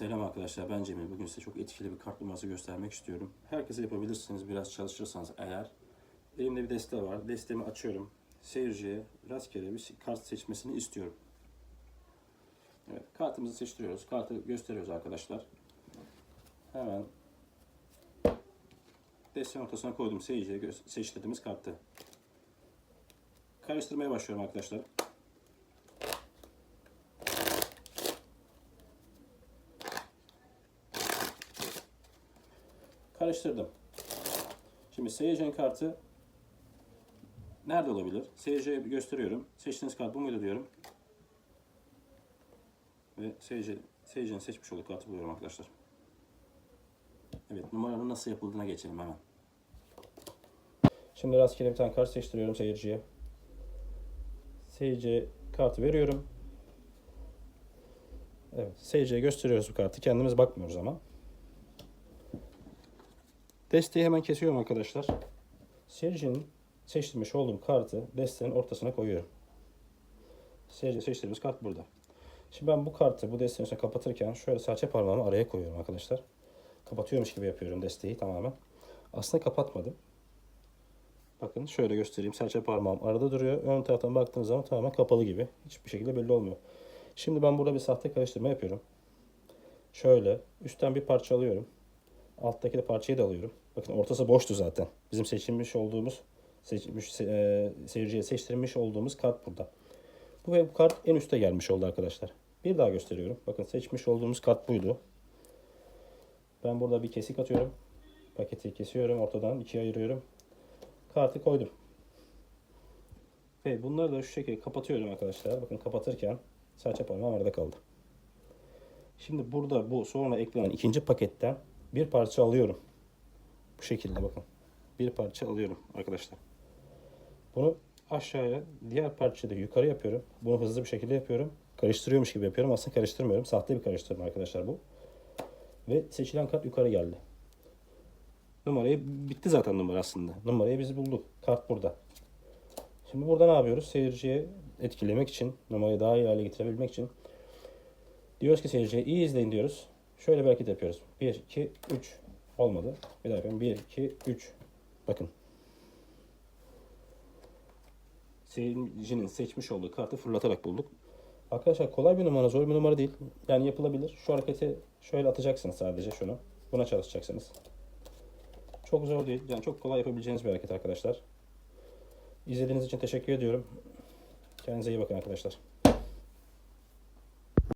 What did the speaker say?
Selam arkadaşlar ben Cemil. Bugün size çok etkili bir kart numarası göstermek istiyorum. Herkese yapabilirsiniz biraz çalışırsanız eğer. Elimde bir deste var. Destemi açıyorum. Seyirciye rastgele bir kart seçmesini istiyorum. Evet kartımızı seçtiriyoruz. Kartı gösteriyoruz arkadaşlar. Hemen destenin ortasına koydum seyirciye seçtirdiğimiz kartı. Karıştırmaya başlıyorum arkadaşlar. Karıştırdım. Şimdi seyircinin kartı nerede olabilir? Seyirciye gösteriyorum. Seçtiğiniz kart bu muydu diyorum. Ve seyirci, seyircinin seçmiş olduğu kartı buluyorum arkadaşlar. Evet numaranın nasıl yapıldığına geçelim hemen. Şimdi rastgele bir tane kart seçtiriyorum seyirciye. Seyirciye kartı veriyorum. Evet seyirciye gösteriyoruz bu kartı. Kendimiz bakmıyoruz ama. Desteği hemen kesiyorum arkadaşlar. Seyircinin seçtirmiş olduğum kartı desteğin ortasına koyuyorum. Seyirci seçtiğimiz kart burada. Şimdi ben bu kartı bu desteğin üstüne kapatırken şöyle serçe parmağımı araya koyuyorum arkadaşlar. Kapatıyormuş gibi yapıyorum desteği tamamen. Aslında kapatmadım. Bakın şöyle göstereyim. Serçe parmağım arada duruyor. Ön taraftan baktığınız zaman tamamen kapalı gibi. Hiçbir şekilde belli olmuyor. Şimdi ben burada bir sahte karıştırma yapıyorum. Şöyle üstten bir parça alıyorum. Alttaki de parçayı da alıyorum. Bakın ortası boştu zaten. Bizim seçilmiş olduğumuz seçilmiş, e, seyirciye seçtirmiş olduğumuz kart burada. Bu ve bu kart en üste gelmiş oldu arkadaşlar. Bir daha gösteriyorum. Bakın seçmiş olduğumuz kart buydu. Ben burada bir kesik atıyorum. Paketi kesiyorum. Ortadan ikiye ayırıyorum. Kartı koydum. Ve bunları da şu şekilde kapatıyorum arkadaşlar. Bakın kapatırken serçe parmağım arada kaldı. Şimdi burada bu sonra eklenen ikinci paketten bir parça alıyorum. Bu şekilde bakın. Bir parça alıyorum arkadaşlar. Bunu aşağıya diğer parçayı da yukarı yapıyorum. Bunu hızlı bir şekilde yapıyorum. Karıştırıyormuş gibi yapıyorum. Aslında karıştırmıyorum. Sahte bir karıştırma arkadaşlar bu. Ve seçilen kart yukarı geldi. Numarayı bitti zaten numara aslında. Numarayı biz bulduk. Kart burada. Şimdi burada ne yapıyoruz? Seyirciye etkilemek için, numarayı daha iyi hale getirebilmek için diyoruz ki seyirciye iyi izleyin diyoruz. Şöyle bir hareket yapıyoruz. 1, 2, 3. Olmadı. Bir daha yapıyorum. 1, 2, 3. Bakın. Seyircinin seçmiş olduğu kartı fırlatarak bulduk. Arkadaşlar kolay bir numara, zor bir numara değil. Yani yapılabilir. Şu hareketi şöyle atacaksınız sadece şunu. Buna çalışacaksınız. Çok zor değil. Yani çok kolay yapabileceğiniz bir hareket arkadaşlar. İzlediğiniz için teşekkür ediyorum. Kendinize iyi bakın arkadaşlar.